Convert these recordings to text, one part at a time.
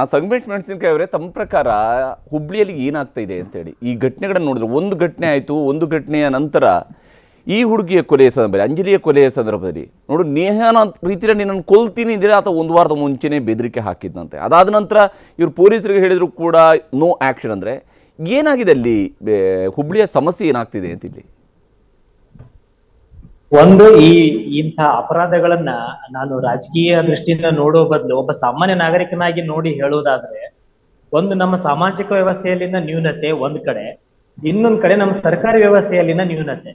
ಆ ಸಂಗಮೇಶ್ ಮೆಣಸಿನಕಾಯಿ ಅವರೇ ತಮ್ಮ ಪ್ರಕಾರ ಹುಬ್ಳಿಯಲ್ಲಿ ಏನಾಗ್ತಾ ಇದೆ ಅಂತೇಳಿ. ಈ ಘಟನೆಗಳನ್ನು ನೋಡಿದ್ರೆ ಒಂದು ಘಟನೆ ಆಯಿತು, ಒಂದು ಘಟನೆಯ ನಂತರ ಈ ಹುಡುಗಿಯ ಕೊಲೆಯ ಸಂದರ್ಭದಲ್ಲಿ, ಅಂಜಲಿಯ ಕೊಲೆಯ ಸಂದರ್ಭದಲ್ಲಿ ನೋಡು, ನೇಹನ ರೀತಿಯಲ್ಲಿ ನಿನ್ನನ್ನು ಕೊಲ್ತೀನಿ ಇದ್ರೆ ಆತ ಒಂದು ವಾರದ ಮುಂಚೆನೇ ಬೆದರಿಕೆ ಹಾಕಿದ್ದಂತೆ ಅದಾದ ನಂತರ ಇವರು ಪೊಲೀಸರಿಗೆ ಹೇಳಿದ್ರು ಕೂಡ ನೋ ಆ್ಯಕ್ಷನ್ ಅಂದರೆ ಏನಾಗಿದೆ ಅಲ್ಲಿ? ಹುಬ್ಳಿಯ ಸಮಸ್ಯೆ ಏನಾಗ್ತಿದೆ ಅಂತ ಇಲ್ಲಿ ಒಂದು ಈ ಇಂಥ ಅಪರಾಧಗಳನ್ನ ನಾನು ರಾಜಕೀಯ ದೃಷ್ಟಿಯಿಂದ ನೋಡೋ ಬದಲು ಒಬ್ಬ ಸಾಮಾನ್ಯ ನಾಗರಿಕನಾಗಿ ನೋಡಿ ಹೇಳುವುದಾದ್ರೆ ಒಂದು ನಮ್ಮ ಸಾಮಾಜಿಕ ವ್ಯವಸ್ಥೆಯಲ್ಲಿನ ನ್ಯೂನತೆ ಒಂದ್ ಕಡೆ, ಇನ್ನೊಂದ್ ಕಡೆ ನಮ್ಮ ಸರ್ಕಾರಿ ವ್ಯವಸ್ಥೆಯಲ್ಲಿನ ನ್ಯೂನತೆ.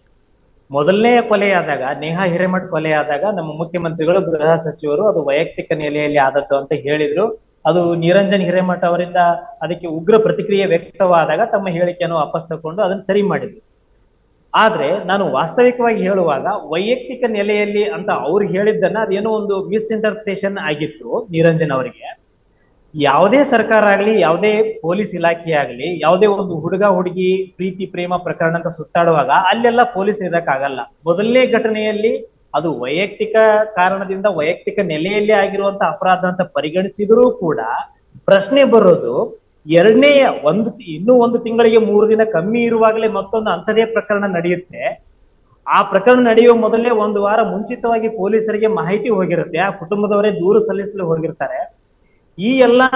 ಮೊದಲನೆಯ ಕೊಲೆಯಾದಾಗ, ನೇಹಾ ಹಿರೇಮಠ್ ಕೊಲೆಯಾದಾಗ ನಮ್ಮ ಮುಖ್ಯಮಂತ್ರಿಗಳು, ಗೃಹ ಸಚಿವರು ಅದು ವೈಯಕ್ತಿಕ ನೆಲೆಯಲ್ಲಿ ಆದದ್ದು ಅಂತ ಹೇಳಿದ್ರು. ಅದು ನಿರಂಜನ್ ಹಿರೇಮಠ್ ಅವರಿಂದ ಅದಕ್ಕೆ ಉಗ್ರ ಪ್ರತಿಕ್ರಿಯೆ ವ್ಯಕ್ತವಾದಾಗ ತಮ್ಮ ಹೇಳಿಕೆಯನ್ನು ವಾಪಸ್ ತಕೊಂಡು ಅದನ್ನ ಸರಿ ಮಾಡಿದ್ರು. ಆದ್ರೆ ನಾನು ವಾಸ್ತವಿಕವಾಗಿ ಹೇಳುವಾಗ ವೈಯಕ್ತಿಕ ನೆಲೆಯಲ್ಲಿ ಅಂತ ಅವ್ರು ಹೇಳಿದ್ದನ್ನ ಅದೇನೋ ಒಂದು ಮಿಸ್ಇಂಟರ್ಪ್ರಿಟೇಷನ್ ಆಗಿತ್ತು ನಿರಂಜನ್ ಅವರಿಗೆ. ಯಾವುದೇ ಸರ್ಕಾರ ಆಗ್ಲಿ, ಯಾವುದೇ ಪೊಲೀಸ್ ಇಲಾಖೆ ಆಗ್ಲಿ, ಯಾವುದೇ ಒಂದು ಹುಡುಗ, ಹುಡುಗಿ ಪ್ರೀತಿ, ಪ್ರೇಮ ಪ್ರಕರಣ ಅಂತ ಸುತ್ತಾಡುವಾಗ ಅಲ್ಲೆಲ್ಲ ಪೊಲೀಸ್ ಇರಕ್ಕಾಗಲ್ಲ. ಮೊದಲನೇ ಘಟನೆಯಲ್ಲಿ ಅದು ವೈಯಕ್ತಿಕ ಕಾರಣದಿಂದ ವೈಯಕ್ತಿಕ ನೆಲೆಯಲ್ಲಿ ಆಗಿರುವಂತ ಅಪರಾಧ ಅಂತ ಪರಿಗಣಿಸಿದರೂ ಕೂಡ ಪ್ರಶ್ನೆ ಬರೋದು ಎರಡನೇ ಒಂದು ಇನ್ನೂ ಒಂದು ತಿಂಗಳಿಗೆ ಮೂರು ದಿನ ಕಮ್ಮಿ ಇರುವಾಗಲೇ ಮತ್ತೊಂದು ಅಂಥದೇ ಪ್ರಕರಣ ನಡೆಯುತ್ತೆ. ಆ ಪ್ರಕರಣ ನಡೆಯುವ ಮೊದಲೇ ಒಂದು ವಾರ ಮುಂಚಿತವಾಗಿ ಪೊಲೀಸರಿಗೆ ಮಾಹಿತಿ ಹೋಗಿರುತ್ತೆ. ಆ ಕುಟುಂಬದವರೇ ದೂರು ಸಲ್ಲಿಸಲು ಹೋಗಿರ್ತಾರೆ. ಈ ಎಲ್ಲಾ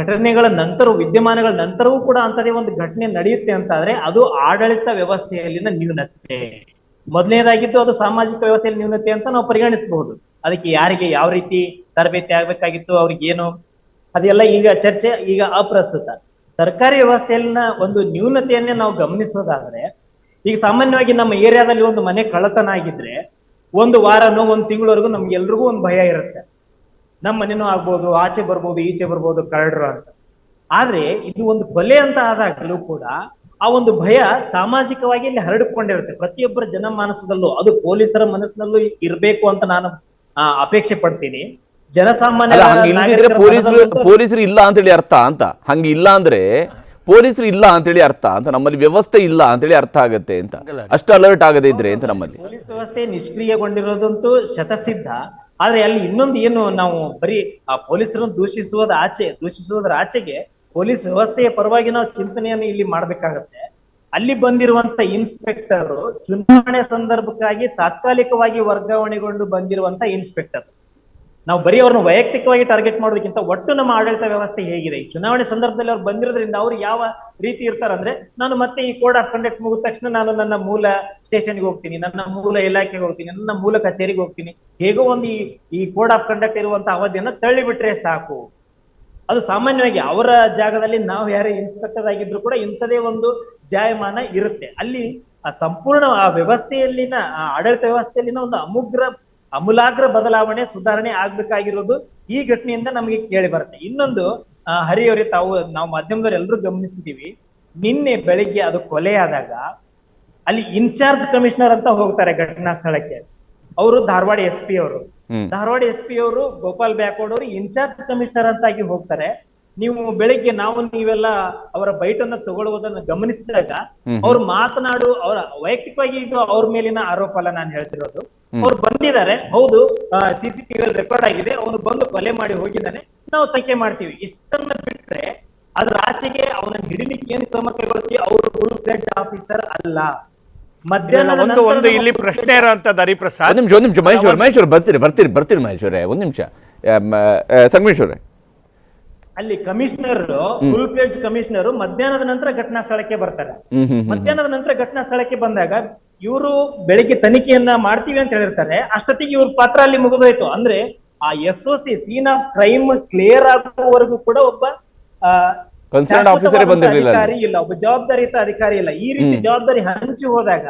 ಘಟನೆಗಳ ನಂತರ ವಿದ್ಯಮಾನಗಳ ನಂತರವೂ ಕೂಡ ಅಂತದೇ ಒಂದು ಘಟನೆ ನಡೆಯುತ್ತೆ ಅಂತಾದ್ರೆ ಅದು ಆಡಳಿತ ವ್ಯವಸ್ಥೆಯಲ್ಲಿನ ನ್ಯೂನತೆ. ಮೊದಲನೇದಾಗಿದ್ದು ಅದು ಸಾಮಾಜಿಕ ವ್ಯವಸ್ಥೆಯಲ್ಲಿ ನ್ಯೂನತೆ ಅಂತ ನಾವು ಪರಿಗಣಿಸಬಹುದು. ಅದಕ್ಕೆ ಯಾರಿಗೆ ಯಾವ ರೀತಿ ತರಬೇತಿ ಆಗ್ಬೇಕಾಗಿತ್ತು ಅವ್ರಿಗೆ ಏನು ಅದೆಲ್ಲ ಈಗ ಚರ್ಚೆ, ಈಗ ಅಪ್ರಸ್ತುತ. ಸರ್ಕಾರಿ ವ್ಯವಸ್ಥೆಯಲ್ಲಿನ ಒಂದು ನ್ಯೂನತೆಯನ್ನೇ ನಾವು ಗಮನಿಸೋದಾದ್ರೆ, ಈಗ ಸಾಮಾನ್ಯವಾಗಿ ನಮ್ಮ ಏರಿಯಾದಲ್ಲಿ ಒಂದು ಮನೆ ಕಳ್ಳತನ ಆಗಿದ್ರೆ, ಒಂದು ವಾರನೋ, ಒಂದು ತಿಂಗಳವರೆಗೂ ನಮ್ಗೆಲ್ರಿಗೂ ಒಂದು ಭಯ ಇರುತ್ತೆ. ನಮ್ಮ ಮನೆನೂ ಆಗ್ಬೋದು, ಆಚೆ ಬರ್ಬೋದು, ಈಚೆ ಬರ್ಬೋದು, ಕಳ್ಳರು ಅಂತ. ಆದ್ರೆ ಇದು ಒಂದು ಕೊಲೆ ಅಂತ ಆದಾಗಲೂ ಕೂಡ ಆ ಒಂದು ಭಯ ಸಾಮಾಜಿಕವಾಗಿ ಇಲ್ಲಿ ಹರಡಿಕೊಂಡಿರುತ್ತೆ. ಪ್ರತಿಯೊಬ್ಬರ ಜನಮಾನಸದಲ್ಲೂ, ಅದು ಪೊಲೀಸರ ಮನಸ್ಸಿನಲ್ಲೂ ಇರಬೇಕು ಅಂತ ನಾನು ಅಪೇಕ್ಷೆ ಪಡ್ತೀನಿ. ಜನಸಾಮಾನ್ಯ ಪೊಲೀಸರು ಪೊಲೀಸರು ಇಲ್ಲ ಅಂತೇಳಿ ಅರ್ಥ ಅಂತ. ಹಂಗೆ ಇಲ್ಲ ಅಂದ್ರೆ ಪೊಲೀಸರು ಇಲ್ಲ ಅಂತೇಳಿ ಅರ್ಥ ಅಂತ ನಮ್ಮಲ್ಲಿ ವ್ಯವಸ್ಥೆ ಇಲ್ಲ ಅಂತೇಳಿ ಅರ್ಥ ಆಗತ್ತೆ ಅಂತ. ಅಷ್ಟು ಅಲರ್ಟ್ ಆಗದೆ ಇದ್ರೆ ಅಂತ ನಮ್ಮಲ್ಲಿ. ಪೊಲೀಸ್ ವ್ಯವಸ್ಥೆ ನಿಷ್ಕ್ರಿಯಗೊಂಡಿರೋದಂತೂ ಶತಸಿದ್ಧ. ಆದ್ರೆ ಅಲ್ಲಿ ಇನ್ನೊಂದು ಏನು ನಾವು ಬರೀ ಆ ಪೊಲೀಸರನ್ನು ದೂಷಿಸುವುದ ಆಚೆ ದೂಷಿಸುವುದರ ಆಚೆಗೆ ಪೊಲೀಸ್ ವ್ಯವಸ್ಥೆಯ ಪರವಾಗಿ ನಾವು ಚಿಂತನೆಯನ್ನು ಇಲ್ಲಿ ಮಾಡ್ಬೇಕಾಗತ್ತೆ. ಅಲ್ಲಿ ಬಂದಿರುವಂತ ಇನ್ಸ್ಪೆಕ್ಟರ್ ಚುನಾವಣೆ ಸಂದರ್ಭಕ್ಕಾಗಿ ತಾತ್ಕಾಲಿಕವಾಗಿ ವರ್ಗಾವಣೆಗೊಂಡು ಬಂದಿರುವಂತ ಇನ್ಸ್ಪೆಕ್ಟರ್. ನಾವು ಬರೀ ಅವ್ರನ್ನ ವೈಯಕ್ತಿಕವಾಗಿ ಟಾರ್ಗೆಟ್ ಮಾಡೋದಕ್ಕಿಂತ ಒಟ್ಟು ನಮ್ಮ ಆಡಳಿತ ವ್ಯವಸ್ಥೆ ಹೇಗಿದೆ. ಈ ಚುನಾವಣೆ ಸಂದರ್ಭದಲ್ಲಿ ಅವ್ರು ಬಂದಿರೋದ್ರಿಂದ ಅವ್ರು ಯಾವ ರೀತಿ ಇರ್ತಾರಂದ್ರೆ ನಾನು ಮತ್ತೆ ಈ ಕೋಡ್ ಆಫ್ ಕಂಡಕ್ಟ್ ಮುಗಿದ ತಕ್ಷಣ ನಾನು ನನ್ನ ಮೂಲ ಸ್ಟೇಷನ್ಗೆ ಹೋಗ್ತೀನಿ, ನನ್ನ ಮೂಲ ಇಲಾಖೆಗೆ ಹೋಗ್ತೀನಿ, ನನ್ನ ಮೂಲ ಕಚೇರಿಗೆ ಹೋಗ್ತೀನಿ. ಹೇಗೋ ಒಂದು ಈ ಈ ಕೋಡ್ ಆಫ್ ಕಂಡಕ್ಟ್ ಇರುವಂತ ಅವಧಿಯನ್ನ ತಳ್ಳಿಬಿಟ್ರೆ ಸಾಕು. ಅದು ಸಾಮಾನ್ಯವಾಗಿ ಅವರ ಜಾಗದಲ್ಲಿ ನಾವು ಯಾರೇ ಇನ್ಸ್ಪೆಕ್ಟರ್ ಆಗಿದ್ರು ಕೂಡ ಇಂಥದೇ ಒಂದು ಜಾಯಮಾನ ಇರುತ್ತೆ. ಅಲ್ಲಿ ಆ ಸಂಪೂರ್ಣ ಆ ವ್ಯವಸ್ಥೆಯಲ್ಲಿನ, ಆ ಆಡಳಿತ ವ್ಯವಸ್ಥೆಯಲ್ಲಿನ ಒಂದು ಅಮುಗ್ರ ಅಮೂಲಾಗ್ರ ಬದಲಾವಣೆ ಸುಧಾರಣೆ ಆಗ್ಬೇಕಾಗಿರೋದು ಈ ಘಟನೆಯಿಂದ ನಮಗೆ ಕೇಳಿ ಬರುತ್ತೆ. ಇನ್ನೊಂದು ಹರಿಯವರೇ ತಾವು ನಾವು ಮಾಧ್ಯಮದವ್ರು ಎಲ್ಲರೂ ಗಮನಿಸಿದೀವಿ. ನಿನ್ನೆ ಬೆಳಿಗ್ಗೆ ಅದು ಕೊಲೆ ಆದಾಗ ಅಲ್ಲಿ ಇನ್ಚಾರ್ಜ್ ಕಮಿಷನರ್ ಅಂತ ಹೋಗ್ತಾರೆ ಘಟನಾ ಸ್ಥಳಕ್ಕೆ. ಅವರು ಧಾರವಾಡ ಎಸ್ ಪಿ ಅವರು. ಧಾರವಾಡ ಎಸ್ ಪಿ ಅವರು ಗೋಪಾಲ್ ಬ್ಯಾಕೋಡ್ ಅವರು ಇನ್ಚಾರ್ಜ್ ಕಮಿಷನರ್ ಅಂತಾಗಿ ಹೋಗ್ತಾರೆ. ನೀವು ಬೆಳಿಗ್ಗೆ ನಾವು ನೀವೆಲ್ಲ ಅವರ ಬೈಟನ್ನ ತಗೊಳ್ಳುವುದನ್ನ ಗಮನಿಸಿದಾಗ. ಅವ್ರು ಮಾತನಾಡು ಅವರ ವೈಯಕ್ತಿಕವಾಗಿ ಇದು ಅವ್ರ ಮೇಲಿನ ಆರೋಪ ಅಲ್ಲ ನಾನು ಹೇಳ್ತಿರೋದು. ಅವ್ರು ಬಂದಿದ್ದಾರೆ. ಹೌದು ಸಿಸಿಟಿವಿ ರೆಕಾರ್ಡ್ ಆಗಿದೆ. ಅವನು ಬಂದು ಕೊಲೆ ಮಾಡಿ ಹೋಗಿದ್ದಾನೆ. ನಾವು ತನಿಖೆ ಮಾಡ್ತೀವಿ. ಇಷ್ಟನ್ನ ಬಿಟ್ರೆ ಅದ್ರ ಆಚೆಗೆ ಅವನ ಹಿಡಿಲಿಕ್ಕೆ ಏನು ಕ್ರಮ ಕೈಗೊಳ್ತೀವಿ? ಅವರು ಫುಲ್ ಫ್ಲೆಡ್ ಆಫೀಸರ್ ಅಲ್ಲ. ಒಂದು ಒಂದು ಇಲ್ಲಿ ಪ್ರಶ್ನೆ ಇರೋಂಥದ್ದು ಹರಿಪ್ರಸಾದ್. ಒಂದು ನಿಮಿಷ ಒಂದ್ ನಿಮಿಷ ಮಹೇಶ್ವರ್ ಮಹೇಶ್ವರ್ ಬರ್ತೀರಿ ಬರ್ತೀರಿ ಬರ್ತೀರಿ ಮಹೇಶ್ವರೇ ಒಂದ್ ನಿಮಿಷ. ಸಂಗಮೇಶ್ವರೇ ಅಲ್ಲಿ ಕಮಿಷನರ್ ಫುಲ್ ಪ್ಲೇಜ್ ಕಮಿಷನರ್ ಮಧ್ಯಾಹ್ನದ ನಂತರ ಘಟನಾ ಸ್ಥಳಕ್ಕೆ ಬರ್ತಾರೆ. ಮಧ್ಯಾಹ್ನದ ನಂತರ ಘಟನಾ ಸ್ಥಳಕ್ಕೆ ಬಂದಾಗ ಇವರು ಬೆಳಿಗ್ಗೆ ತನಿಖೆಯನ್ನ ಮಾಡ್ತೀವಿ ಅಂತ ಹೇಳಿರ್ತಾರೆ. ಅಷ್ಟೊತ್ತಿಗೆ ಇವ್ರ ಪಾತ್ರ ಅಲ್ಲಿ ಮುಗಿದೋಯ್ತು. ಅಂದ್ರೆ ಆ S O C scene of crime clear ಆಗುವವರೆಗೂ ಕೂಡ ಒಬ್ಬ. ಅಧಿಕಾರಿ ಇಲ್ಲ. ಒಬ್ಬ ಜವಾಬ್ದಾರಿಯುತ ಅಧಿಕಾರಿ ಇಲ್ಲ. ಈ ರೀತಿ ಜವಾಬ್ದಾರಿ ಹಂಚಿ ಹೋದಾಗ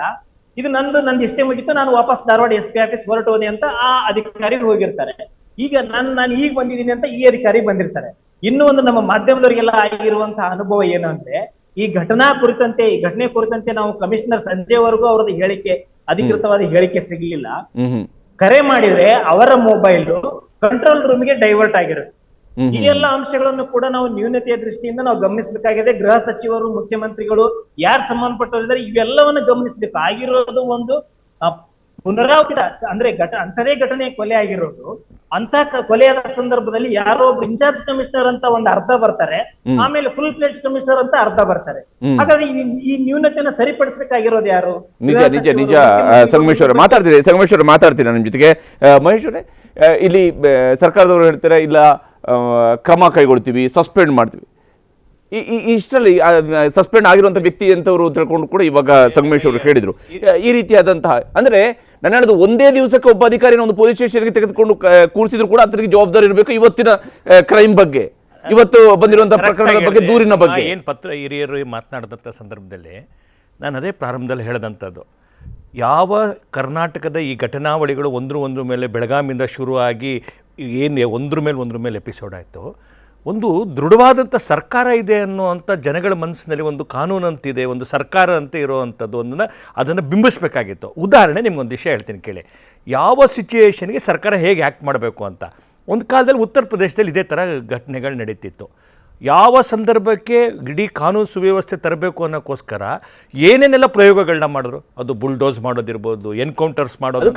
ಇದು ನಂದು ನಂದು ಇಷ್ಟೇ ಮುಗಿತು. ನಾನು ವಾಪಸ್ ಧಾರವಾಡ ಎಸ್ ಪಿ ಆಫೀಸ್ ಹೊರಟೋದೆ ಹೋದೆ ಅಂತ ಆ ಅಧಿಕಾರಿ ಹೋಗಿರ್ತಾರೆ. ಈಗ ನಾನು ನಾನು ಈಗ ಬಂದಿದ್ದೀನಿ ಅಂತ ಈ ಅಧಿಕಾರಿ ಬಂದಿರ್ತಾರೆ. ಇನ್ನು ಒಂದು ನಮ್ಮ ಮಾಧ್ಯಮದವರಿಗೆಲ್ಲ ಆಗಿರುವಂತಹ ಅನುಭವ ಏನು ಅಂದ್ರೆ ಈ ಘಟನಾ ಕುರಿತಂತೆ ಈ ಘಟನೆ ಕುರಿತಂತೆ ನಾವು ಕಮಿಷನರ್ ಸಂಜೆವರೆಗೂ ಅವರ ಹೇಳಿಕೆ ಅಧಿಕೃತವಾದ ಹೇಳಿಕೆ ಸಿಗ್ಲಿಲ್ಲ. ಕರೆ ಮಾಡಿದ್ರೆ ಅವರ ಮೊಬೈಲ್ ಕಂಟ್ರೋಲ್ ರೂಮ್ಗೆ ಡೈವರ್ಟ್ ಆಗಿರುತ್ತೆ. ಈ ಎಲ್ಲ ಅಂಶಗಳನ್ನು ಕೂಡ ನಾವು ನ್ಯೂನತೆಯ ದೃಷ್ಟಿಯಿಂದ ನಾವು ಗಮನಿಸಬೇಕಾಗಿದೆ. ಗೃಹ ಸಚಿವರು ಮುಖ್ಯಮಂತ್ರಿಗಳು ಯಾರು ಸಂಬಂಧಪಟ್ಟವರಿದ್ದಾರೆ ಇವೆಲ್ಲವನ್ನು ಗಮನಿಸಬೇಕು. ಆಗಿರೋದು ಒಂದು ಪುನರಾವರ್ತಿತ ಅಂದ್ರೆ ಘಟ ಅಂತದೇ ಘಟನೆ ಕೊಲೆ ಆಗಿರೋದು ಅಂತ ಕೊಲೆಯಾದ ಸಂದರ್ಭದಲ್ಲಿ ಯಾರೋ ಒಬ್ರು ಇನ್ಚಾರ್ಜ್ ಕಮಿಷನರ್ ಅಂತ ಒಂದು ಅರ್ಧ ಬರ್ತಾರೆ ಆಮೇಲೆ ಫುಲ್ ಪ್ಲೇಟ್ ಕಮಿಷನರ್ ಅಂತ ಅರ್ಧ ಬರ್ತಾರೆ. ಹಾಗಾದ್ರೆ ಈ ನ್ಯೂನತೆಯನ್ನ ನ್ಯೂನತೆನ ಸರಿಪಡಿಸಬೇಕಾಗಿರೋದು ಯಾರು? ನಿಜ ನಿಜ ನಿಜ. ಸಂಗಮೇಶ್ವರ ಮಾತಾಡ್ತೀನಿ ಸಂಗಮೇಶ್ವರ ಮಾತಾಡ್ತೀನಿ ನಿಮ್ಮ ಜೊತೆಗೆ. ಆ, ಮಹೇಶ್ ಇಲ್ಲಿ ಸರ್ಕಾರದವರು ಹೇಳ್ತಾರೆ ಇಲ್ಲ ಕ್ರಮ ಕೈಗೊಳ್ತೀವಿ ಸಸ್ಪೆಂಡ್ ಮಾಡ್ತೀವಿ. ಇಷ್ಟರಲ್ಲಿ ಸಸ್ಪೆಂಡ್ ಆಗಿರುವಂತ ವ್ಯಕ್ತಿ ಅಂತವರು ತಿಳ್ಕೊಂಡು ಕೂಡ ಇವಾಗ ಸಂಗಮೇಶ್ ಅವರು ಹೇಳಿದ್ರು. ಈ ರೀತಿಯಾದಂತಹ ಅಂದ್ರೆ ನಾನು ಹೇಳೋದು ಒಂದೇ ದಿವಸಕ್ಕೆ ಒಬ್ಬ ಅಧಿಕಾರಿನ ಒಂದು ಪೊಲೀಸ್ ಸ್ಟೇಷನ್ಗೆ ತೆಗೆದುಕೊಂಡು ಕೂರಿಸಿದ್ರು ಕೂಡ ಅದಕ್ಕೆ ಜವಾಬ್ದಾರಿ ಇರಬೇಕು ಇವತ್ತಿನ ಕ್ರೈಮ್ ಬಗ್ಗೆ. ಇವತ್ತು ಬಂದಿರುವಂತಹ ಪ್ರಕರಣದ ಬಗ್ಗೆ ದೂರಿನ ಬಗ್ಗೆ. ಏನು ಪತ್ರ ಹಿರಿಯರು ಮಾತನಾಡಿದಂಥ ಸಂದರ್ಭದಲ್ಲಿ ನಾನು ಅದೇ ಪ್ರಾರಂಭದಲ್ಲಿ ಹೇಳಿದಂಥದ್ದು ಯಾವ ಕರ್ನಾಟಕದ ಈ ಘಟನಾವಳಿಗಳು ಒಂದ್ರ ಒಂದ್ರ ಮೇಲೆ ಬೆಳಗಾಮಿಂದ ಶುರುವಾಗಿ ಏನು ಒಂದ್ರ ಮೇಲೆ ಒಂದ್ರ ಮೇಲೆ ಎಪಿಸೋಡ್ ಆಯಿತು. ಒಂದು ದೃಢವಾದಂಥ ಸರ್ಕಾರ ಇದೆ ಅನ್ನೋವಂಥ ಜನಗಳ ಮನಸ್ಸಿನಲ್ಲಿ ಒಂದು ಕಾನೂನು ಅಂತಿದೆ ಒಂದು ಸರ್ಕಾರ ಅಂತ ಇರೋವಂಥದ್ದು ಒಂದನ್ನು ಅದನ್ನು ಬಿಂಬಿಸಬೇಕಾಗಿತ್ತು. ಉದಾಹರಣೆ ನಿಮ್ಗೊಂದು ವಿಷಯ ಹೇಳ್ತೀನಿ ಕೇಳಿ. ಯಾವ ಸಿಚುಯೇಷನ್ಗೆ ಸರ್ಕಾರ ಹೇಗೆ ಆ್ಯಕ್ಟ್ ಮಾಡಬೇಕು ಅಂತ? ಒಂದು ಕಾಲದಲ್ಲಿ ಉತ್ತರ ಪ್ರದೇಶದಲ್ಲಿ ಇದೇ ಥರ ಘಟನೆಗಳು ನಡೀತಿತ್ತು. ಯಾವ ಸಂದರ್ಭಕ್ಕೆ ಇಡೀ ಕಾನೂನು ಸುವ್ಯವಸ್ಥೆ ತರಬೇಕು ಅನ್ನೋಕ್ಕೋಸ್ಕರ ಏನೇನೆಲ್ಲ ಪ್ರಯೋಗಗಳನ್ನ ಮಾಡಿದ್ರು? ಅದು ಬುಲ್ಡೋಸ್ ಮಾಡೋದಿರ್ಬೋದು ಎನ್ಕೌಂಟರ್ಸ್ ಮಾಡೋದು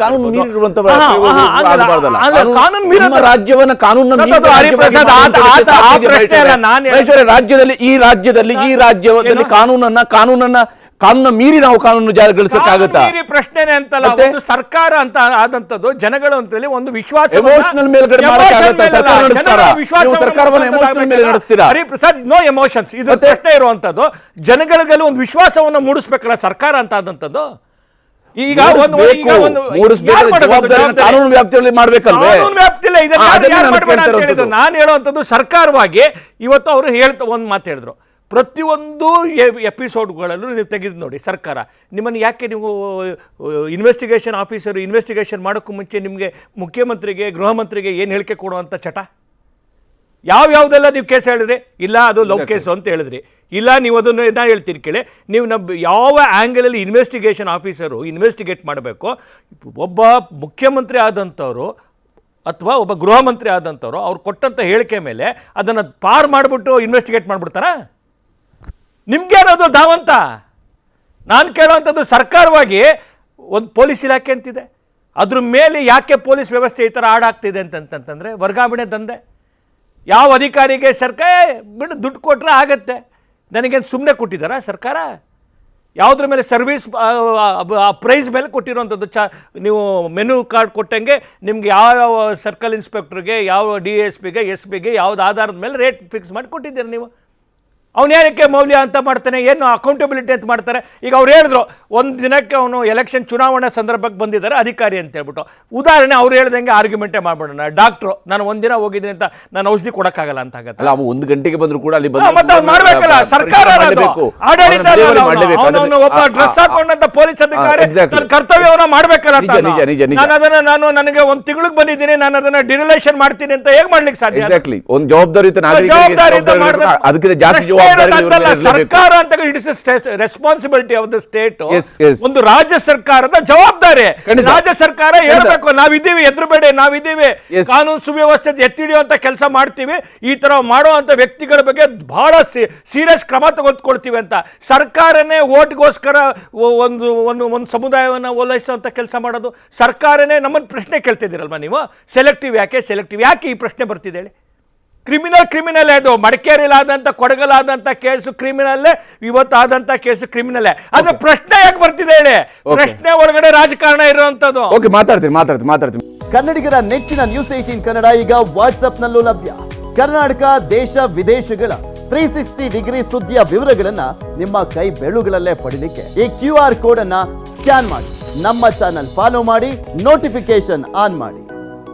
ರಾಜ್ಯದಲ್ಲಿ ಈ ರಾಜ್ಯದಲ್ಲಿ ಈ ರಾಜ್ಯದಲ್ಲಿ ಕಾನೂನನ್ನ ಕಾನೂನನ್ನ ಕಾನೂನ ಮೀರಿ ನಾವು ಕಾನೂನು ಜಾರಿಗೊಳಿಸಕ್ಕಾಗತ್ತಾ ಪ್ರಶ್ನೆ ಪ್ರಶ್ನೆನೇ ಅಂತಲ್ಲ ಮತ್ತೆ? ಒಂದು ಸರ್ಕಾರ ಅಂತ ಆದಂತದ್ದು ಜನಗಳು ಅಂತೇಳಿ ಒಂದು ವಿಶ್ವಾಸ Emotional ಮೇಲ್ಗಡೆ ಮಾಡಕ್ಕಾಗತ್ತಾ? ಸರ್ಕಾರ ನಡೆಸ್ತಾರಾ? ನೀವು ಸರ್ಕಾರವನ್ನ emotional ಮೇಲೆ ನಡೆಸ್ತೀರಾ? ಹರಿಪ್ರಸಾದ್ ನೋ ಎಮೋಷನ್ಸ್ ಇದು ಮತ್ತೆ? ಪ್ರಶ್ನೆ ಇರುವಂತದ್ದು ಜನಗಳಿಗೆಲ್ಲ ಒಂದು ವಿಶ್ವಾಸವನ್ನ ಮೂಡಿಸ್ಬೇಕಲ್ಲ ಸರ್ಕಾರ ಅಂತ ಆದಂತದ್ದು ಈಗ ಒಂದು ಈಗ ಮೂಡಿಸ್ಬೇಕು. ಒಂದು ಮೂಡಿಸ್ಬೇಕು. ಯಾರ್ ಮಾಡೋದು ಜವಾಬ್ದಾರಿನ ಜವಾಬ್ದಾರಿ? ಕಾನೂನು ವ್ಯಾಪ್ತಿಯಲ್ಲಿ ಮಾಡ್ಬೇಕಲ್ವೇ ಕಾನೂನು ವ್ಯಾಪ್ತಿಲ್ಲ ಇದನ್ನ ಹಾ, ಯಾರು- ಅದನ್ನೇ ಯಾರು ನಾನು ಮಾಡ್ಬೇಡ ಅಂತ ಕೇಳ್ತಾ ಹೇಳಿದ್ರು ನಾನು ಹೇಳುವಂಥದ್ದು ಸರ್ಕಾರವಾಗಿ ಇವತ್ತು ಅವರು ಹೇಳ್ತಾ ಒಂದು ಮಾತು ಹೇಳಿದ್ರು ಪ್ರತಿಯೊಂದು ಎಪಿಸೋಡ್ಗಳಲ್ಲೂ ನೀವು ತೆಗೆದು ನೋಡಿ ಸರ್ಕಾರ. ನಿಮ್ಮನ್ನು ಯಾಕೆ ನೀವು ಇನ್ವೆಸ್ಟಿಗೇಷನ್ ಆಫೀಸರು ಇನ್ವೆಸ್ಟಿಗೇಷನ್ ಮಾಡೋಕ್ಕೂ ಮುಂಚೆ ನಿಮಗೆ ಮುಖ್ಯಮಂತ್ರಿಗೆ ಗೃಹ ಮಂತ್ರಿಗೆ ಏನು ಹೇಳಿಕೆ ಕೊಡುವಂಥ ಚಟ? ಯಾವ ಯಾವುದೆಲ್ಲ ನೀವು ಕೇಸ್ ಹೇಳಿದ್ರಿ? ಇಲ್ಲ ಅದು ಲವ್ ಕೇಸು ಅಂತ ಹೇಳಿದ್ರಿ. ಇಲ್ಲ ನೀವು ಅದನ್ನು ನಾ ಹೇಳ್ತೀರಿ ಕೇಳಿ. ನೀವು ನಮ್ಮ ಯಾವ ಆ್ಯಂಗಲಲ್ಲಿ ಇನ್ವೆಸ್ಟಿಗೇಷನ್ ಆಫೀಸರು ಇನ್ವೆಸ್ಟಿಗೇಟ್ ಮಾಡಬೇಕು ಒಬ್ಬ ಮುಖ್ಯಮಂತ್ರಿ ಆದಂಥವರು ಅಥವಾ ಒಬ್ಬ ಗೃಹ ಮಂತ್ರಿ ಆದಂಥವ್ರು ಅವ್ರು ಕೊಟ್ಟಂಥ ಹೇಳಿಕೆ ಮೇಲೆ ಅದನ್ನು ಪಾರ್ ಮಾಡಿಬಿಟ್ಟು ಇನ್ವೆಸ್ಟಿಗೇಟ್ ಮಾಡಿಬಿಡ್ತಾರಾ? ನಿಮ್ಗೇನದು ಧಾವಂತ? ನಾನು ಕೇಳುವಂಥದ್ದು ಸರ್ಕಾರವಾಗಿ ಒಂದು ಪೊಲೀಸ್ ಇಲಾಖೆ ಅಂತಿದೆ. ಅದ್ರ ಮೇಲೆ ಯಾಕೆ ಪೊಲೀಸ್ ವ್ಯವಸ್ಥೆ ಈ ಥರ ಹಾಡಾಗ್ತಿದೆ ಅಂತಂತಂತಂದರೆ ವರ್ಗಾವಣೆ ದಂಧೆ. ಯಾವ ಅಧಿಕಾರಿಗೆ ಸರ್ಕಾರ "ಏ, ಬಿಡು ದುಡ್ಡು ಕೊಟ್ಟರೆ ಆಗತ್ತೆ. ನನಗೇನು ಸುಮ್ಮನೆ ಕೊಟ್ಟಿದ್ದಾರಾ ಸರ್ಕಾರ? ಯಾವುದ್ರ ಮೇಲೆ ಸರ್ವಿಸ್ ಪ್ರೈಸ್ ಮೇಲೆ ಕೊಟ್ಟಿರೋವಂಥದ್ದು ಚ ನೀವು ಮೆನು ಕಾರ್ಡ್ ಕೊಟ್ಟಂಗೆ ನಿಮ್ಗೆ ಯಾವ ಸರ್ಕಲ್ ಇನ್ಸ್ಪೆಕ್ಟ್ರಿಗೆ ಯಾವ ಡಿ ಎಸ್ ಪಿಗೆ ಎಸ್ ಪಿಗೆ ಯಾವ್ದು ಆಧಾರದ ಮೇಲೆ ರೇಟ್ ಫಿಕ್ಸ್ ಮಾಡಿ ಕೊಟ್ಟಿದ್ದೀರಿ ನೀವು. ಅವನು ಏನಕ್ಕೆ ಮೌಲ್ಯ ಅಂತ ಮಾಡ್ತಾನೆ ಏನು ಅಕೌಂಟಬಿಲಿಟಿ ಅಂತ ಮಾಡ್ತಾರೆ ಈಗ ಅವ್ರು ಹೇಳಿದ್ರು ಒಂದು ದಿನಕ್ಕೆ ಅವನು ಎಲೆಕ್ಷನ್ ಚುನಾವಣಾ ಸಂದರ್ಭಕ್ಕೆ ಬಂದಿದ್ದಾರೆ ಅಧಿಕಾರಿ ಅಂತ ಹೇಳ್ಬಿಟ್ಟು ಉದಾಹರಣೆ ಅವ್ರು ಹೇಳ್ದಂಗೆ ಆರ್ಗ್ಯುಮೆಂಟೇ ಮಾಡ್ಬಿಡೋಣ ಡಾಕ್ಟ್ರು ನಾನು ಒಂದಿನ ಹೋಗಿದ್ದೀನಿ ಅಂತ ನಾನು ಔಷಧಿ ಕೊಡೋಕ್ಕಾಗಲ್ಲ ಅಂತ ಆಗತ್ತೆ ಅಲ್ಲ ಅವ ಒಂದು ಗಂಟೆಗೆ ಬಂದರೂ ಕೂಡ ಅಲ್ಲಿ ಬಂದು ಮತ್ತೆ ಅವ್ನು ಮಾಡ್ಬೇಕಲ್ಲ ಸರ್ಕಾರ. ಆಡಳಿತ ಅವನು ಅವ್ನು. ಒಬ್ಬ ಡ್ರೆಸ್ ಹಾಕೊಂಡಂತ ಪೊಲೀಸ್ ಅಧಿಕಾರಿ. ತನ್ನ ಕರ್ತವ್ಯವನ್ನ ಮಾಡ್ಬೇಕಲ್ಲ. ನಾನು ಅದನ್ನ ನಾನು ನನಗೆ ಒಂದ್ ತಿಂಗಳಿಗೆ ಬಂದಿದ್ದೀನಿ ನಾನು ಅದನ್ನ ಡಿರಿಲೇಷನ್ ಮಾಡ್ತೀನಿ ಅಂತ ಹೇಗ್ ಮಾಡ್ಲಿಕ್ಕೆ ಸಾಧ್ಯ ಒಂದು ಜವಾಬ್ದಾರಿ ಇರ್ಬೇಕು. ಅದಕ್ಕಿಂತ ಜಾಸ್ತಿ ಸರ್ಕಾರ ಅಂತ it is responsibility of the state. ಒಂದು ರಾಜ್ಯ ಸರ್ಕಾರದ ಜವಾಬ್ದಾರಿ. ರಾಜ್ಯ ಸರ್ಕಾರ ಹೇಳ್ಬೇಕು ನಾವಿದ್ದೀವಿ ಎದುರುಬೇಡಿ ನಾವಿದ್ದೀವಿ. ಕಾನೂನು ಸುವ್ಯವಸ್ಥೆ ಎತ್ತಿಡಿಯುವಂತ ಕೆಲಸ ಮಾಡ್ತೀವಿ. ಈ ತರ ಮಾಡುವಂತ ವ್ಯಕ್ತಿಗಳ ಬಗ್ಗೆ ಬಹಳ ಸೀರಿಯಸ್ ಕ್ರಮ ತೆಗೆದುಕೊಳ್ತೀವಿ ಅಂತ. ಸರ್ಕಾರನೇ ಓಟ್ಗೋಸ್ಕರ ಒಂದು ಒಂದು ಒಂದು ಸಮುದಾಯವನ್ನು ಓಲೈಸುವಂತ ಕೆಲಸ ಮಾಡೋದು. ಸರ್ಕಾರನೇ ನಮ್ಮನ್ನು ಪ್ರಶ್ನೆ ಕೇಳ್ತಿದ್ದೀರಲ್ವಾ ನೀವು? ಸೆಲೆಕ್ಟಿವ್ ಯಾಕೆ ಸೆಲೆಕ್ಟಿವ್ ಯಾಕೆ ಈ ಪ್ರಶ್ನೆ ಬರ್ತಿದೆ ಹೇಳಿ? ಕ್ರಿಮಿನಲ್ ಕ್ರಿಮಿನಲ್ ಅದು. ಮಡಿಕೇರಿಲಾದಂಥ ಕೊಡಗಲಾದಂಥ ಕೇಸು ಕ್ರಿಮಿನಲ್ಲೇ ಇವತ್ತಾದಂಥ ಕೇಸು ಕ್ರಿಮಿನಲ್ಲೇ. ಅದು ಪ್ರಶ್ನೆ ಯಾಕೆ ಬರ್ತಿದೆ ಹೇಳಿ? ಪ್ರಶ್ನೆ ಒಳಗಡೆ ರಾಜಕಾರಣ ಇರುವಂಥದ್ದು. ಓಕೆ ಮಾತಾಡ್ತೀನಿ ಮಾತಾಡ್ತೀನಿ ಮಾತಾಡ್ತೀನಿ. ಕನ್ನಡಿಗರ ನೆಚ್ಚಿನ ನ್ಯೂಸ್ ಏಟೀನ್ ಕನ್ನಡ ಈಗ ವಾಟ್ಸ್ಆಪ್ನಲ್ಲೂ ಲಭ್ಯ. ಕರ್ನಾಟಕ ದೇಶ ವಿದೇಶಗಳ ತ್ರೀ ಸಿಕ್ಸ್ಟಿ ಡಿಗ್ರಿ ಸುದ್ದಿಯ ವಿವರಗಳನ್ನ ನಿಮ್ಮ ಕೈ ಬೆಳುಗಳಲ್ಲೇ ಪಡೀಲಿಕ್ಕೆ ಈ ಕ್ಯೂ ಆರ್ ಕೋಡ್ ಅನ್ನ ಸ್ಕ್ಯಾನ್ ಮಾಡಿ. ನಮ್ಮ ಚಾನಲ್ ಫಾಲೋ ಮಾಡಿ ನೋಟಿಫಿಕೇಶನ್ ಆನ್ ಮಾಡಿ.